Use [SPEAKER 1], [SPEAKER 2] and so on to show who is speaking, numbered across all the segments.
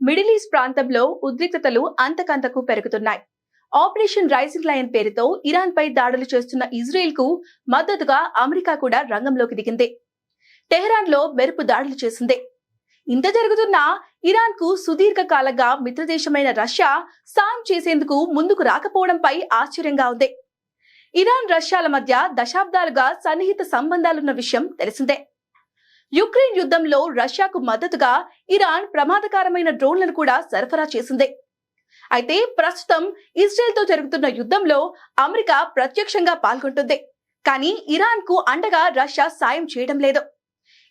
[SPEAKER 1] Middle east ప్రాంతంలో ఉద్రిక్తతలు అంతకంతకు పెరుగుతున్నాయి. ఆపరేషన్ రైజింగ్ లయన్ పేరుతో ఇరాన్ పై దాడులు చేస్తున్న ఇజ్రాయెల్కు మద్దతుగా అమెరికా కూడా రంగంలోకి దిగింది. టెహరాన్లో మెరుపు దాడులు చేసింది. ఇంత జరుగుతున్నా ఇరాన్కు సుదీర్ఘకాలంగా మిత్రదేశమైన రష్యా సాయం చేసేందుకు ముందుకు రాకపోవడంపై ఆశ్చర్యంగా ఉంది. ఇరాన్ రష్యాల మధ్య దశాబ్దాలుగా సన్నిహిత సంబంధాలున్న విషయం తెలిసిందే. యుక్రెయిన్ యుద్ధంలో రష్యాకు మద్దతుగా ఇరాన్ ప్రమాదకరమైన డ్రోన్లను కూడా సరఫరా చేసింది. అయితే ప్రస్తుతం ఇజ్రాయెల్తో జరుగుతున్న యుద్ధంలో అమెరికా ప్రత్యక్షంగా పాల్గొంటుంది. కానీ ఇరాన్కు అండగా రష్యా సాయం చేయడం లేదు.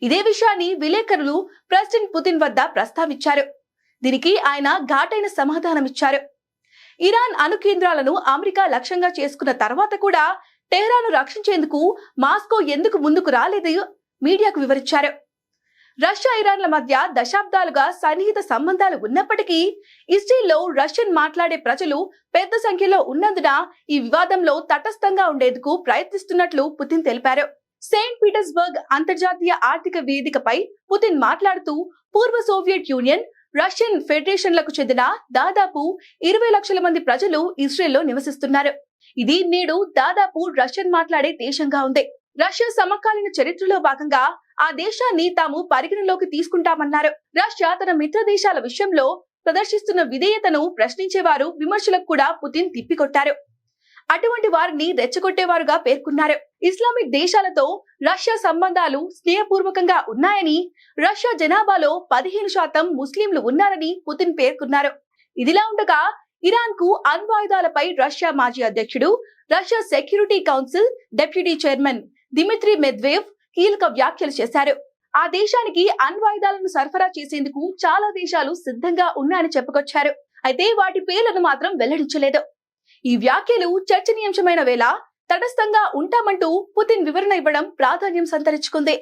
[SPEAKER 1] ఇదే విషయాన్ని విలేకరులు ప్రెసిడెంట్ పుతిన్ వద్ద ప్రస్తావించారు. దీనికి ఆయన ఘాటైన సమాధానమిచ్చారు ఇరాన్ అణు కేంద్రాలను అమెరికా లక్ష్యంగా చేసుకున్న తర్వాత కూడా టెహ్రాను రక్షించేందుకు మాస్కో ఎందుకు ముందుకు రాలేదు మీడియాకు వివరించారు. రష్యా ఇరాన్ల మధ్య దశాబ్దాలుగా సన్నిహిత సంబంధాలు ఉన్నప్పటికీ ఇజ్రాయెల్లో రష్యన్ మాట్లాడే ప్రజలు పెద్ద సంఖ్యలో ఉన్నందున ఈ వివాదంలో తటస్థంగా ఉండేందుకు ప్రయత్నిస్తున్నట్లు పుతిన్ తెలిపారు. సెయింట్ పీటర్స్బర్గ్ అంతర్జాతీయ ఆర్థిక వేదికపై పుతిన్ మాట్లాడుతూ పూర్వ సోవియట్ యూనియన్ రష్యన్ ఫెడరేషన్లకు చెందిన దాదాపు ఇరవై లక్షల మంది ప్రజలు ఇస్రేల్లో నివసిస్తున్నారు. ఇది నేడు దాదాపు రష్యన్ మాట్లాడే దేశంగా ఉంది. రష్యా సమకాలీన చరిత్రలో భాగంగా ఆ దేశాన్ని తాము పరిగణలోకి తీసుకుంటామన్నారు. రష్యా తన మిత్ర దేశాల విషయంలో ప్రదర్శిస్తున్న విధేయతను ప్రశ్నించేవారు విమర్శలకు కూడా పుతిన్ తిప్పికొట్టారు. అటువంటి వారిని రెచ్చగొట్టేవారుగా పేర్కొన్నారు. ఇస్లామిక్ దేశాలతో రష్యా సంబంధాలు స్నేహపూర్వకంగా ఉన్నాయని రష్యా జనాభాలో పదిహేను శాతం ముస్లింలు ఉన్నారని పుతిన్ పేర్కొన్నారు. ఇదిలా ఉండగా ఇరాన్కు అణ్వాయుధాలపై రష్యా మాజీ అధ్యక్షుడు Russia security council deputy chairman Dmitry Medvedev కీలక వ్యాఖ్యలు చేశారు. ఆ దేశానికి అణ్వాయుధాలను సరఫరా చేసేందుకు చాలా దేశాలు సిద్ధంగా ఉన్నాయని చెప్పుకొచ్చారు. అయితే వాటి పేర్లను మాత్రం వెల్లడించలేదు. ఈ వ్యాఖ్యలు చర్చనీయాంశమైన వేళ తటస్థంగా ఉంటామంటూ పుతిన్ వివరణ ఇవ్వడం ప్రాధాన్యం సంతరించుకుంది.